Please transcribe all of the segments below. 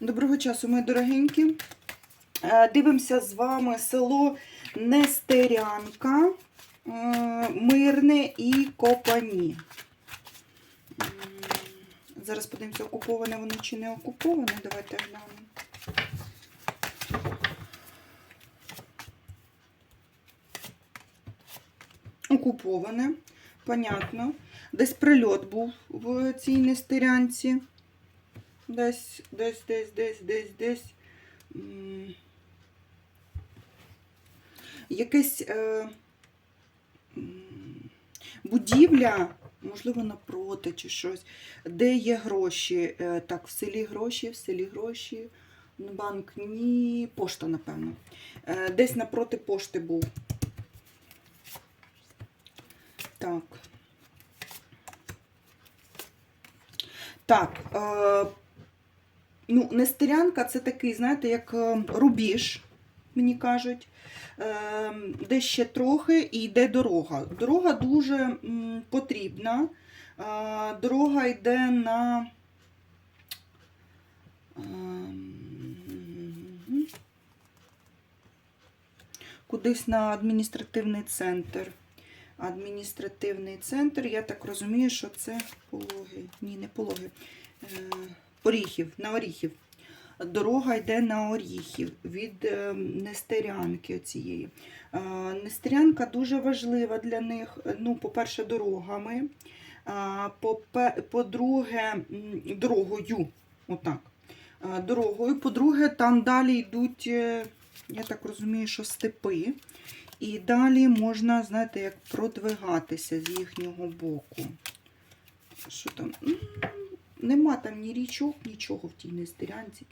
Доброго часу, мої дорогенькі. Е, Дивимося з вами село Нестерянка, е, Мирне і Копані. Зараз подивимося, окуповане воно чи не окуповане. Давайте глянемо. Окуповане, понятно. Десь прильот був в цій Нестерянці. Десь, десь, десь, десь, десь, десь. Якесь е, будівля, можливо, напроти чи щось, де є гроші. Е, так, в селі гроші, в селі гроші. Банк ні, пошта, напевно. Е, десь напроти пошти був. Так. Так. Е, ну, Нестерянка це такий, знаєте, як е, рубіж, мені кажуть. Е, де ще трохи і йде дорога. Дорога дуже потрібна. Е, дорога йде на. ем, Кудись на адміністративний центр. Адміністративний центр, я так розумію, що це пологи. Ні, не пологи. Е, Оріхів, на Оріхів. Дорога йде на Оріхів від е, Нестерянки цієї. Нестерянка дуже важлива для них. Ну, по-перше, дорогами. А, По-друге, м, дорогою. Отак. Дорогою. По-друге, там далі йдуть, е, я так розумію, що степи. І далі можна, знаєте, як продвигатися з їхнього боку. Що там? Нема там ні річок, нічого в тій нестерянці.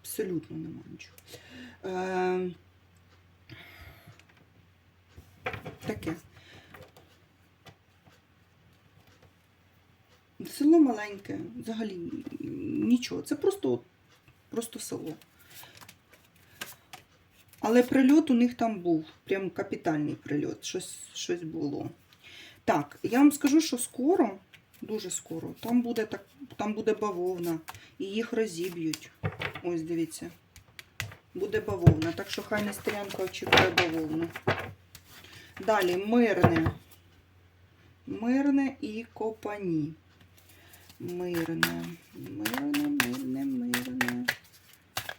Абсолютно нема нічого. Е, таке. Село маленьке, взагалі нічого. Це просто, просто село. Але прильот у них там був. Прям капітальний прильот. Щось, щось було. Так, я вам скажу, що скоро, дуже скоро, там буде, так, там буде бавовна. І їх розіб'ють. Ось, дивіться. Буде бавовна. Так що хай Нестерянка очікує бавовну. Далі мирне. Мирне і копані. Мирне. Мирне, мирне, мирне.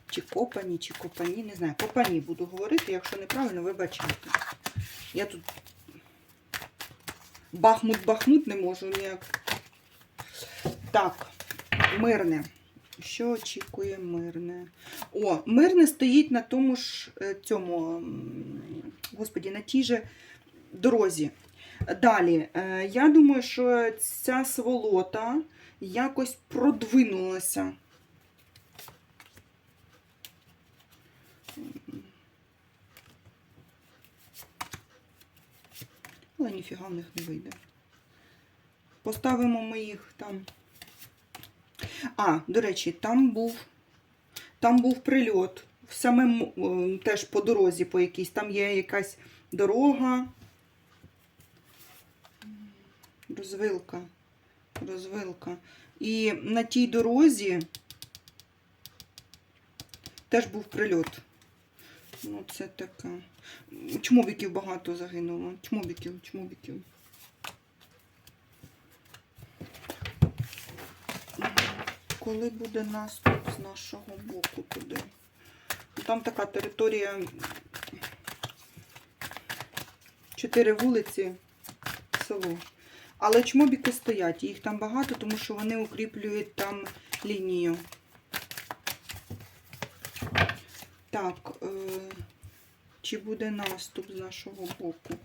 Чи копані, чи копані, не знаю. Копані буду говорити, якщо неправильно, вибачайте. Я тут бахмут-бахмут не можу ніяк. Так, мирне. Що очікує мирне? О, мирне стоїть на тому ж е, цьому, господі, на тій же дорозі. Далі, е, я думаю, що ця сволота якось продвинулася. Але ніфіга в них не вийде. Поставимо ми їх там. А, до речі, там був, там був прильот. Саме теж по дорозі по якійсь. Там є якась дорога. Розвилка. Розвилка. І на тій дорозі теж був прильот. Ну, це така. Чмобіків багато загинуло. Чмобіків, чмобіків. Коли буде наступ з нашого боку туди? Ну, Там така територія. Чотири вулиці, село. Але чмобіки стоять, їх там багато, тому що вони укріплюють там лінію. Так, е, чи буде наступ з нашого боку?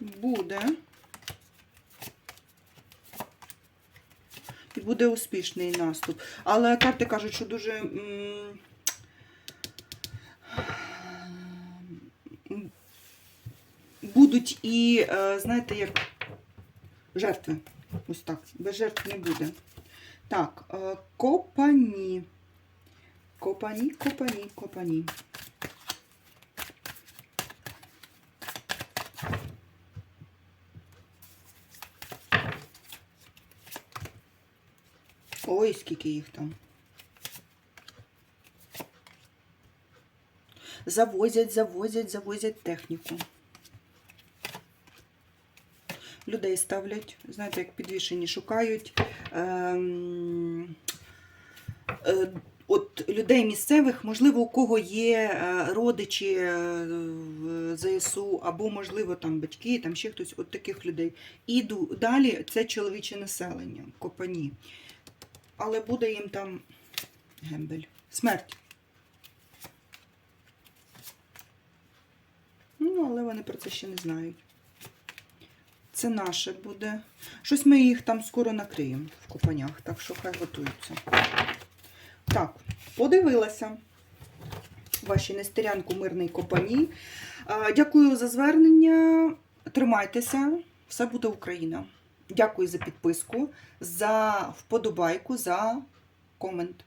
Буде. Буде успішний наступ. Але карти кажуть, що дуже будуть і, е, знаєте, як жертви. Ось так. Без жертв не буде. Так, е, копані. Копані, копані, копані. Ой, скільки їх там. Завозять, завозять, завозять техніку. Людей ставлять, знаєте, як підвішені, шукають. Ем, е, от людей місцевих, можливо, у кого є е, родичі е, в ЗСУ, або, можливо, там батьки, там ще хтось, от таких людей. Іду далі, це чоловіче населення, копані. Але буде їм там гембель. Смерть. Ну, але вони про це ще не знають. Це наше буде. Щось ми їх там скоро накриємо в копанях, так що хай готуються. Так, подивилася ваші нестерянку мирний копані. Дякую за звернення. Тримайтеся, все буде Україна. Дякую за підписку, за вподобайку, за комент.